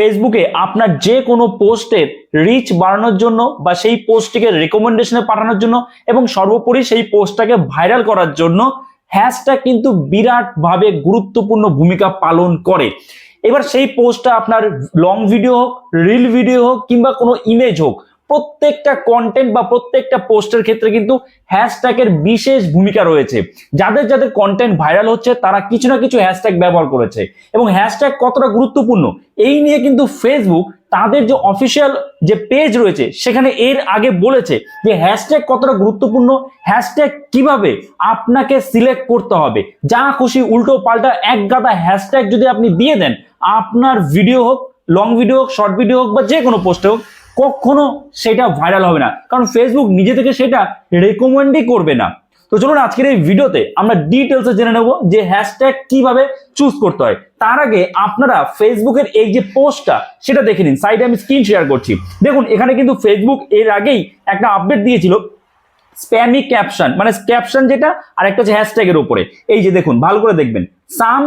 ফেসবুকে আপনার যে কোনো পোস্টের রিচ বাড়ানোর জন্য বা সেই পোস্টটিকে রেকমেন্ডেশনে পাঠানোর জন্য এবং সর্বোপরি সেই পোস্টটাকে ভাইরাল করার জন্য হ্যাশট্যাগ কিন্তু বিরাটভাবে গুরুত্বপূর্ণ ভূমিকা পালন করে। এবার সেই পোস্টটা আপনার লং ভিডিও হোক রিল ভিডিও হোক কিংবা কোনো ইমেজ হোক প্রত্যেকটা কন্টেন্ট বা প্রত্যেকটা পোস্টের ক্ষেত্রে কিন্তু হ্যাশট্যাগের বিশেষ ভূমিকা রয়েছে। যাদের যাদের কন্টেন্ট ভাইরাল হচ্ছে, তারা কিছু না কিছু হ্যাশট্যাগ ব্যবহার করেছে। এবং হ্যাশট্যাগ কতটা গুরুত্বপূর্ণ, এই নিয়ে কিন্তু ফেসবুক তাদের যে অফিসিয়াল যে পেজ রয়েছে, সেখানে এর আগে বলেছে যে হ্যাশট্যাগ কতটা গুরুত্বপূর্ণ হ্যাশট্যাগ কীভাবে আপনাকে সিলেক্ট করতে হবে। যা খুশি উল্টো পাল্টা এক গাদা হ্যাশট্যাগ যদি আপনি দিয়ে দেন, আপনার ভিডিও হোক লং ভিডিও হোক শর্ট ভিডিও হোক বা যে কোনো পোস্টে হোক কখনো সেটা ভাইরাল হবে না। কারণ ফেসবুক নিজে থেকে সেটা রেকমেন্ডই করবে না। তো চলুন আজকের এই ভিডিওতে আমরা ডিটেলসে জেনে নেব যে হ্যাশট্যাগ কীভাবে চুজ করতে হয়। তার আগে আপনারা ফেসবুকের এই যে পোস্টটা সেটা দেখে নিন। সাইডে আমি স্ক্রিন শেয়ার করছি। দেখুন, এখানে কিন্তু ফেসবুক এর আগেই একটা আপডেট দিয়েছিল। স্প্যামি ক্যাপশন মানে ক্যাপশন যেটা, আর একটা হচ্ছে হ্যাশট্যাগের উপরে। এই যে দেখুন, ভালো করে দেখবেন। Some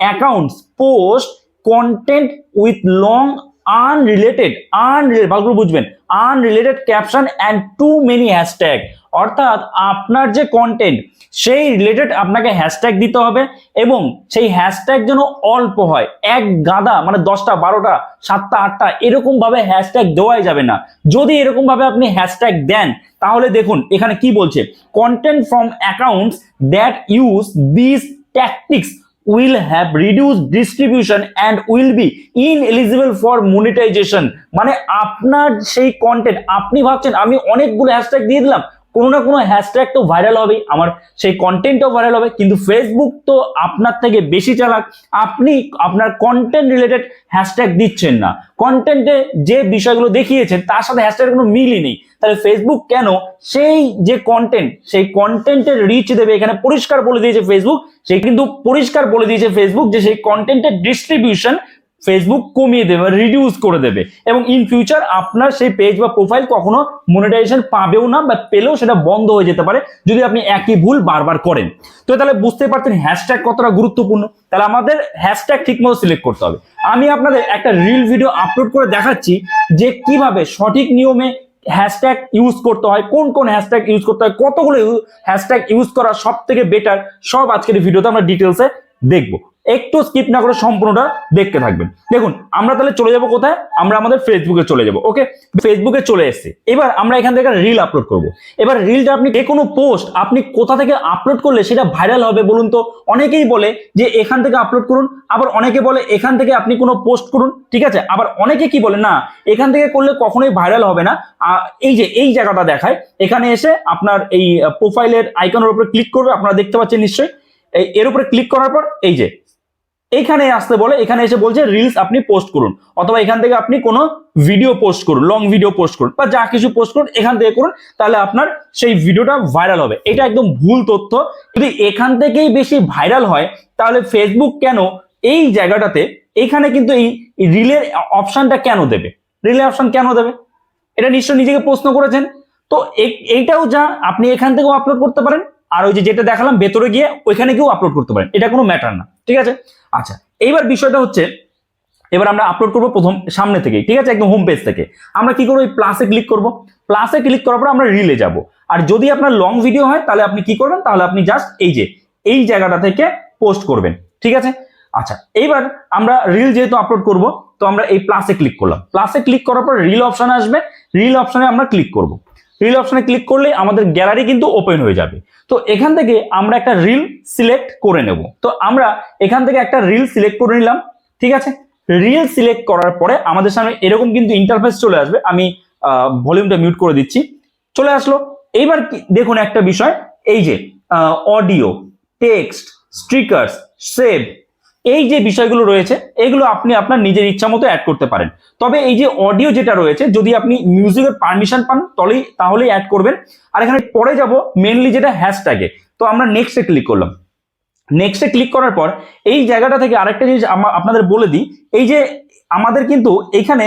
accounts post content with long unrelated unrelated ভালো করে বুঝবেন unrelated caption and too many hashtag অর্থাৎ আপনার যে কন্টেন্ট সেই রিলেটেড আপনাকে হ্যাশট্যাগ দিতে হবে এবং সেই হ্যাশট্যাগ যেন অল্প হয়। এক গাদা মানে দশটা, বারোটা, সাতটা, আটটা এরকম ভাবে হ্যাশট্যাগ দেওয়াই যাবে না। যদি এরকম ভাবে আপনি হ্যাশট্যাগ দেন, তাহলে দেখুন, এখানে কি বলছে? Content from accounts that use this tactics will have reduced distribution and will be ineligible for monetization. মানে আপনার সেই কন্টেন্ট আপনি ভাবছেন, আমি অনেকগুলো হ্যাশট্যাগ দিয়ে দিলাম, কোনো না কোনো হ্যাশট্যাগ তো ভাইরাল হবেই। আমার সেই কন্টেন্টও ভাইরাল হবে, কিন্তু ফেসবুক তো আপনার থেকে বেশি চালাক। আপনি আপনার কন্টেন্ট রিলেটেড হ্যাশট্যাগ দিচ্ছেন না। কন্টেন্টে যে বিষয়গুলো দেখিয়েছেন, তার সাথে হ্যাশট্যাগের কোনো মিলই নেই। তাহলে ফেসবুক কেন সেই যে কন্টেন্ট সেই কন্টেন্টের রিচ দেবে, এখানে পরিষ্কার বলে দিয়েছে ফেসবুক সেই কিন্তু পরিষ্কার বলে দিয়েছে ফেসবুক যে সেই কন্টেন্টের ডিস্ট্রিবিউশন ফেসবুক কমিয়ে দেবে রিডিউস করে দেবে। এবং ইন ফিউচার আপনার সেই পেজ বা প্রোফাইল কখনো মনিটাইজেশন পাবেও না বা পেলেও সেটা বন্ধ হয়ে যেতে পারে, যদি আপনি একই ভুল বারবার করেন। তো তাহলে বুঝতে পারছেন হ্যাশট্যাগ কতটা গুরুত্বপূর্ণ। তাহলে আমাদের হ্যাশট্যাগ ঠিকমতো সিলেক্ট করতে হবে। আমি আপনাদের একটা রিল ভিডিও আপলোড করে দেখাচ্ছি যে কীভাবে সঠিক নিয়মে হ্যাশট্যাগ ইউজ করতে হয়, কোন কোন হ্যাশট্যাগ ইউজ করতে হয়, কতগুলো হ্যাশট্যাগ ইউজ করা সব থেকে বেটার সব আজকের ভিডিওতে আমরা ডিটেলসে দেখব। একটু স্কিপ না করে সম্পূর্ণটা দেখতে থাকবেন। দেখুন, আমরা তাহলে চলে যাব কোথায়? আমরা আমাদের ফেসবুকে চলে যাব ওকে ফেসবুকে চলে এসেছি। এবার আমরা এখান থেকে রিল আপলোড করব। এবার রিলটা আপনি যে কোনো পোস্ট আপনি কোথা থেকে আপলোড করলে সেটা ভাইরাল হবে বলুন তো, অনেকেই বলে যে এখান থেকে আপলোড করুন, আবার অনেকে বলে এখান থেকে আপনি কোনো পোস্ট করুন, ঠিক আছে? আবার অনেকে কি বলে, না, এখান থেকে করলে কখনোই ভাইরাল হবে না। এই যে, এই জায়গাটা দেখায়। এখানে এসে আপনার এই প্রোফাইলের আইকনের উপরে ক্লিক করবে, আপনারা দেখতে পাচ্ছেন নিশ্চয়ই। এর উপরে ক্লিক করার পর এই যে এইখানে আসতে বলে, এখানে এসে বলছে রিলস আপনি পোস্ট করুন, অথবা এখান থেকে আপনি কোনো ভিডিও পোস্ট করুন লং ভিডিও পোস্ট করুন, বা যা কিছু পোস্ট করুন, এখান থেকে করুন, তাহলে আপনার সেই ভিডিওটা ভাইরাল হবে। এটা একদম ভুল তথ্য। যদি এখান থেকেই বেশি ভাইরাল হয়, তাহলে ফেসবুক কেন এই জায়গাটাতে, এখানে কিন্তু এই রিলের অপশনটা কেন দেবে? রিলের অপশন কেন দেবে? এটা নিশ্চয় নিজেকে প্রশ্ন করেছেন। তো এই- এইটাও যা, আপনি এখান থেকেও আপলোড করতে পারেন। আর ওই যে যেটা দেখালাম, ভেতরে গিয়ে ওইখানে গিয়েও আপলোড করতে পারেন। এটা কোনো ম্যাটার না, ঠিক আছে? আচ্ছা এইবার বিষয়টা হচ্ছে, এবার আমরা আপলোড করব প্রথম সামনে থেকেই, ঠিক আছে? একদম হোম পেজ থেকে। আমরা কি করব এই প্লাসে ক্লিক করব? প্লাসে ক্লিক করার পর আমরা রিলে যাব। আর যদি আপনার লং ভিডিও হয়, তাহলে আপনি কি করবেন? তাহলে আপনি জাস্ট এই যে, এই জায়গাটা থেকে পোস্ট করবেন, ঠিক আছে? আচ্ছা এইবার আমরা রিল যেহেতু আপলোড করব, তো আমরা এই প্লাসে ক্লিক করলাম। প্লাসে ক্লিক করার পর রিল অপশন আসবে। রিল অপশানে আমরা ক্লিক করব। রিল অপশনে ক্লিক করলে আমাদের গ্যালারি কিন্তু ওপেন হয়ে যাবে। তো এখান থেকে আমরা একটা রিল সিলেক্ট করে নেব। তো আমরা এখান থেকে একটা রিল সিলেক্ট করে নিলাম, ঠিক আছে? রিল সিলেক্ট করার পরে আমাদের সামনে এরকম কিন্তু ইন্টারফেস চলে আসবে। আমি ভলিউমটা মিউট করে দিচ্ছি। চলে আসলো। এইবার দেখুন একটা বিষয়। এই যে অডিও টেক্সট স্টিকার্স সেভ এই যে বিষয়গুলো রয়েছে, এগুলো আপনি আপনার নিজের ইচ্ছা মতো অ্যাড করতে পারেন। তবে এই যে অডিও যেটা রয়েছে, যদি আপনি মিউজিকের পারমিশন পান তাহলেই তাহলেই অ্যাড করবেন। আর এখানে পরে যাব মেনলি যেটা হ্যাশট্যাগে তো আমরা নেক্সটে ক্লিক করলাম। নেক্সটে ক্লিক করার পর, এই জায়গাটা থেকে আরেকটা জিনিস আপনাদের বলে দিই। এই যে আমাদের কিন্তু এখানে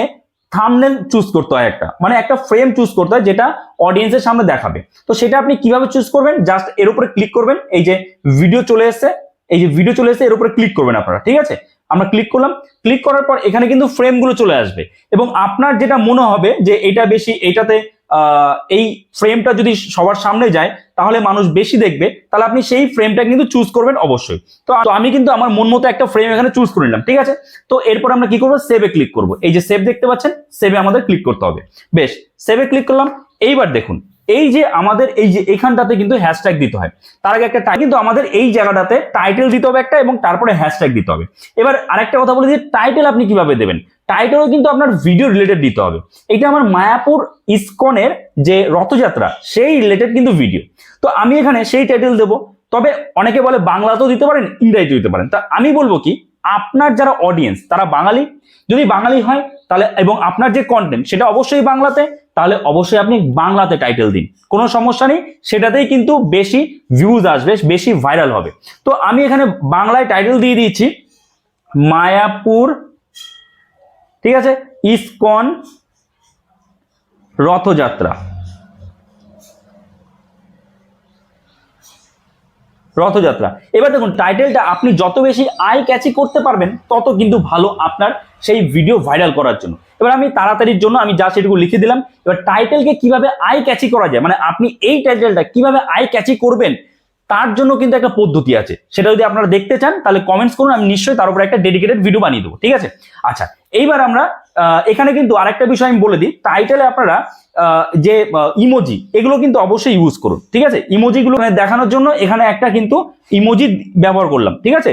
থামনেল চুজ করতে হয় একটা। মানে একটা ফ্রেম চুজ করতে হয়, যেটা অডিয়েন্সের সামনে দেখাবে। তো সেটা আপনি কীভাবে চুজ করবেন? জাস্ট এর উপরে ক্লিক করবেন। এই যে ভিডিও চলে এসেছে। এই যে ভিডিও চলে এসেছে, এর উপরে ক্লিক করবেন আপনারা, ঠিক আছে? আমরা ক্লিক করলাম ক্লিক করার পর এখানে কিন্তু ফ্রেমগুলো চলে আসবে। এবং আপনার যেটা মনে হবে যে এটা বেশি, এটাতে এই ফ্রেমটা যদি সবার সামনে যায়, তাহলে মানুষ বেশি দেখবে, তাহলে আপনি সেই ফ্রেমটা কিন্তু চুজ করবেন অবশ্যই। তো আমি কিন্তু আমার মন মতো একটা ফ্রেম এখানে চুজ করে নিলাম, ঠিক আছে? তো এরপর আমরা কি করব? সেভে ক্লিক করব। এই যে সেভ দেখতে পাচ্ছেন সেভে আমাদের ক্লিক করতে হবে। বেশ সেভে ক্লিক করলাম, এইবার দেখুন। এই যে আমাদের এই যে এখানটাতে কিন্তু হ্যাশট্যাগ দিতে হয়। তার আগে একটা কিন্তু আমাদের এই জায়গাটাতে টাইটেল দিতে হবে একটা এবং তারপরে হ্যাশট্যাগ দিতে হবে। এবার আরেকটা কথা বলি যে টাইটেল আপনি কীভাবে দেবেন? টাইটেলও কিন্তু আপনার ভিডিও রিলেটেড দিতে হবে। এটা আমার মায়াপুর ইসকনের যে রথযাত্রা, সেই রিলেটেড কিন্তু ভিডিও তো আমি এখানে সেই টাইটেল দেবো। তবে অনেকে বলে বাংলাতেও দিতে পারেন, ইংরেজিতেও দিতে পারেন। তা আমি বলব কি, আপনার যারা অডিয়েন্স তারা বাঙালি। যদি বাঙালি হয়, তাহলে এবং আপনার যে কন্টেন্ট সেটা অবশ্যই বাংলাতে। তাহলে অবশ্যই আপনি বাংলাতে টাইটেল দিন। কোনো সমস্যা নেই, সেটাতেই কিন্তু বেশি ভিউজ আসবে, বেশি ভাইরাল হবে। তো আমি এখানে বাংলায় টাইটেল দিয়ে দিয়েছি মায়াপুর, ঠিক আছে? ইসকন রথযাত্রা। রথযাত্রা। এবার দেখুন টাইটেলটা আপনি যত বেশি আই ক্যাচি করতে পারবেন, তত কিন্তু ভালো আপনার সেই ভিডিও ভাইরাল করার জন্য। এবার আমি তাড়াতাড়ির জন্য আমি যা সেটুকু লিখে দিলাম। এবার টাইটেলকে কীভাবে আই ক্যাচি করা যায়? মানে আপনি এই টাইটেলটা কীভাবে আই ক্যাচি করবেন? তার জন্য কিন্তু একটা পদ্ধতি আছে। সেটা যদি আপনারা দেখতে চান, তাহলে কমেন্টস করুন, আমি নিশ্চয়ই তার উপর একটা ডেডিকেটেড ভিডিও বানিয়ে দেবো, ঠিক আছে? আচ্ছা এইবার আমরা এখানে কিন্তু আরেকটা বিষয় আমি বলে দিই। টাইটেলে আপনারা যে ইমোজি এগুলো কিন্তু অবশ্যই ইউজ করুন, ঠিক আছে? ইমোজিগুলো দেখানোর জন্য এখানে একটা কিন্তু ইমোজি ব্যবহার করলাম, ঠিক আছে?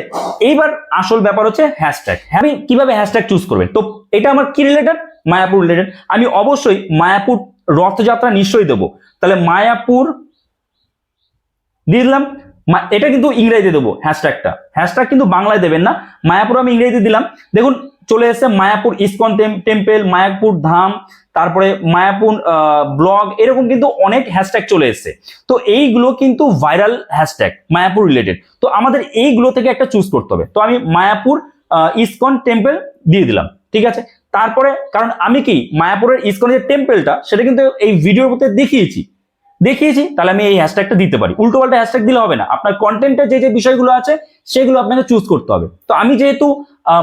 এইবার আসল ব্যাপার হচ্ছে হ্যাশট্যাগ আমি কীভাবে হ্যাশট্যাগ চুজ করবেন? তো এটা আমার কি রিলেটেড মায়াপুর রিলেটেড আমি অবশ্যই মায়াপুর রথযাত্রা নিশ্চয়ই দেবো। তাহলে মায়াপুর দিয়ে দিলাম এটা কিন্তু ইংরেজিতে দেবো হ্যাশট্যাগটা হ্যাশট্যাগ কিন্তু বাংলায় দেবেন না। মায়াপুর আমি ইংরেজিতে দিলাম। দেখুন, চলে এসেছে মায়াপুর, ইসকন টেম্পেল, মায়াপুর ধাম, তারপরে মায়াপুর ব্লগ, এরকম কিন্তু অনেক হ্যাশট্যাগ চলে এসেছে। তো এইগুলো কিন্তু ভাইরাল হ্যাশট্যাগ মায়াপুর রিলেটেড তো আমাদের এইগুলো থেকে একটা চুজ করতে হবে। তো আমি মায়াপুর ইসকন টেম্পেল দিয়ে দিলাম, ঠিক আছে? তারপরে, কারণ আমি কি, মায়াপুরের ইসকনের যে টেম্পলটা সেটা কিন্তু এই ভিডিওর মধ্যে দেখিয়েছি। দেখিয়েছি, তাহলে আমি এই হ্যাশট্যাগটা দিতে পারি। উল্টো পাল্টা হ্যাশট্যাগ দিলে হবে না। আপনার কন্টেন্টের যে যে বিষয়গুলো আছে, সেগুলো আপনাকে চুজ করতে হবে। তো আমি যেহেতু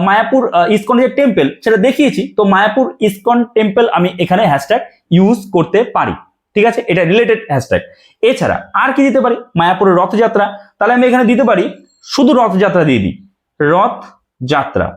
মায়াপুর ইসকন যে টেম্পল সেটা দেখিয়েছি, তো মায়াপুর ইসকন টেম্পল আমি এখানে হ্যাশট্যাগ ইউজ করতে পারি। ঠিক আছে? এটা রিলেটেড হ্যাশট্যাগ এছাড়া আর কি দিতে পারি? মায়াপুরের রথযাত্রা। তাহলে আমি এখানে দিতে পারি, শুধু রথযাত্রা দিয়ে দিই। রথযাত্রা।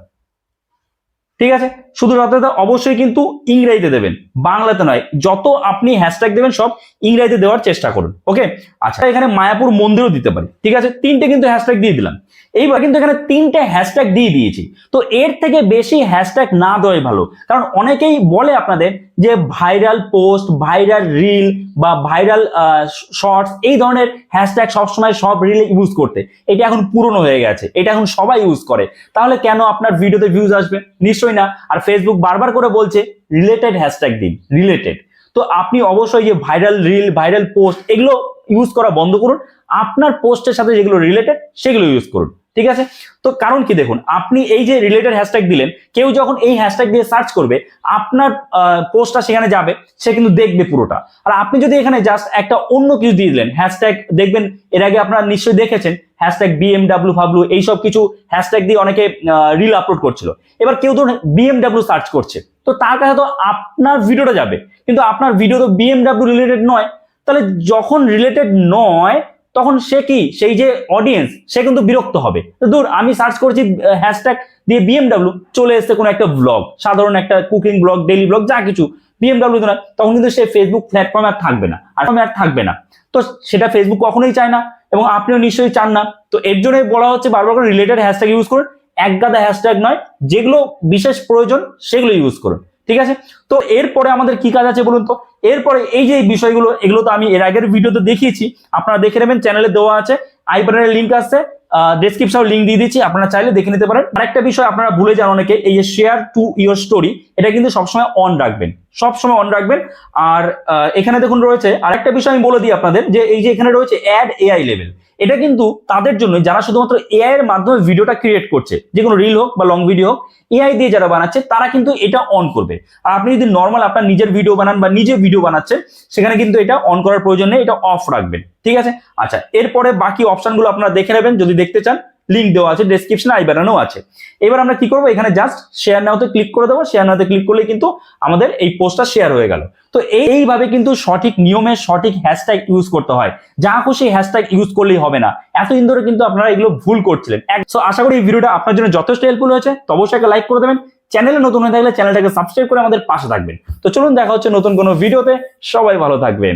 ঠিক আছে? শুধু রথযাত্রা অবশ্যই কিন্তু ইংরেজিতে দেবেন। বাংলাতে নয়, যত আপনি হ্যাশট্যাগ দেবেন সব ইংরেজিতে দেওয়ার চেষ্টা করুন ওকে আচ্ছা এখানে মায়াপুর মন্দিরও দিতে পারি, ঠিক আছে? তিনটে কিন্তু হ্যাশট্যাগ দিয়ে দিলাম। এইবার কিন্তু এখানে তিনটে হ্যাশট্যাগ দিয়ে দিয়েছি। তো এর থেকে বেশি হ্যাশট্যাগ না দেওয়াই ভালো, কারণ অনেকেই বলে আপনাদের যে ভাইরাল পোস্ট ভাইরাল রিল বা ভাইরাল শর্টস এই ধরনের হ্যাশট্যাগ সবসময় সব রিলে ইউজ করতে। এটা এখন পুরনো হয়ে গেছে, এটা এখন সবাই ইউজ করে। তাহলে কেন আপনার ভিডিওতে ভিউজ আসবে? নিশ্চয়ই না। আর ফেসবুক বারবার করে বলছে রিলেটেড হ্যাশট্যাগ দিন রিলেটেড তো আপনি অবশ্যই যে ভাইরাল রিল ভাইরাল পোস্ট এগুলো ইউজ করা বন্ধ করুন। আপনার পোস্টের সাথে যেগুলো রিলেটেড সেগুলো ইউজ করুন। ঠিক আছে? তো কারণ কি দেখুন, আপনি এই যে রিলেটেড হ্যাশট্যাগ দিলেন, কেউ যখন এই হ্যাশট্যাগ দিয়ে সার্চ করবে, আপনার পোস্টটা সেখানে যাবে, সে কিন্তু দেখবে পুরোটা। আর আপনি যদি এখানে জাস্ট একটা অন্য কিছু দিয়ে দিলেন হ্যাশট্যাগ দেখবেন, এর আগে আপনারা নিশ্চয়ই দেখেছেন হ্যাশট্যাগ বিএমডাব্লিউ ফাবলু এইসব কিছু হ্যাশট্যাগ দিয়ে অনেকে রিল আপলোড করছিল। এবার কেউ ধরুন বিএমডাব্লিউ সার্চ করছে, তো তার কাছে তো আপনার ভিডিওটা যাবে। কিন্তু আপনার ভিডিও তো বিএমডাব্লিউ রিলেটেড নয়, তাহলে যখন রিলেটেড নয় তখন সে কি? সেই যে অডিয়েন্স সে কিন্তু বিরক্ত হবে। দূর, আমি সার্চ করেছি হ্যাশট্যাগ দিয়ে বিএমডাব্লিউ চলে এসছে কোনো একটা ব্লগ সাধারণ একটা কুকিং ব্লগ ডেইলি ব্লগ যা কিছু। বিএমডাব্লিউ নয় তখন কিন্তু সে ফেসবুক প্ল্যাটফর্মে আর থাকবে না, আর আর থাকবে না। তো সেটা ফেসবুক কখনোই চায় না, এবং আপনিও নিশ্চয়ই চান না। তো এর জন্যই বলা হচ্ছে বারবার করে রিলেটেড হ্যাশট্যাগ ইউজ করুন, এক গাদা হ্যাশট্যাগ নয়, যেগুলো বিশেষ প্রয়োজন, সেগুলো ইউজ করুন। ঠিক আছে? তো এরপরে আমাদের কি কাজ আছে বলুন তো? এরপরে এই যে বিষয়গুলো, এগুলো তো আমি এর আগের ভিডিওতে দেখিয়েছি। আপনারা দেখে নেবেন চ্যানেলে দেওয়া আছে। আই বাটনের লিঙ্ক আছে ডেসক্রিপশন লিঙ্ক দিয়ে দিচ্ছি আপনারা চাইলে দেখে নিতে পারেন। আরেকটা বিষয় আপনারা ভুলে যান অনেকে, এই যে শেয়ার টু ইয়োর স্টোরি এটা কিন্তু সবসময় অন রাখবেন। সবসময় অন রাখবেন। আর এখানে দেখুন রয়েছে আরেকটা বিষয় আমি বলে দিই আপনাদের, যে এই যে এখানে রয়েছে অ্যাড এআই লেভেল এটা কিন্তু তাদের জন্য যারা শুধুমাত্র এআই এর মাধ্যমে ভিডিওটা ক্রিয়েট করছে, যে কোনো রিল হোক বা লং ভিডিও হোক এআই দিয়ে যারা বানাচ্ছে, তারা কিন্তু এটা অন করবে। আর আপনি যদি নর্মাল আপনার নিজের ভিডিও বানান বা নিজে ভিডিও বানাচ্ছেন, সেখানে কিন্তু এটা অন করার প্রয়োজন নেই, এটা অফ রাখবেন। ঠিক আছে? আচ্ছা এরপরে বাকি অপশনগুলো আপনারা দেখে নেবেন, যদি দেখতে চান। লিঙ্ক দেওয়া আছে ডেসক্রিপশনে আই বানানো আছে। এবার আমরা কি করব? এখানে জাস্ট শেয়ার নাওতে ক্লিক করে দেবো। শেয়ার নাওতে ক্লিক করলে কিন্তু আমাদের এই পোস্টটা শেয়ার হয়ে গেল। তো এইভাবে কিন্তু সঠিক নিয়মে সঠিক হ্যাশট্যাগ ইউজ করতে হয়। যা খুশি হ্যাশট্যাগ ইউজ করলেই হবে না। এতদিন ধরে কিন্তু আপনারা এগুলো ভুল করছিলেন। সো আশা করি এই ভিডিওটা আপনার জন্য যথেষ্ট হেল্পফুল হয়েছে। তো অবশ্যই একটা লাইক করে দেবেন। চ্যানেলে নতুন হয়ে থাকলে চ্যানেলটাকে সাবস্ক্রাইব করে আমাদের পাশে থাকবেন। তো চলুন, দেখা হচ্ছে নতুন কোনো ভিডিওতে। সবাই ভালো থাকবেন।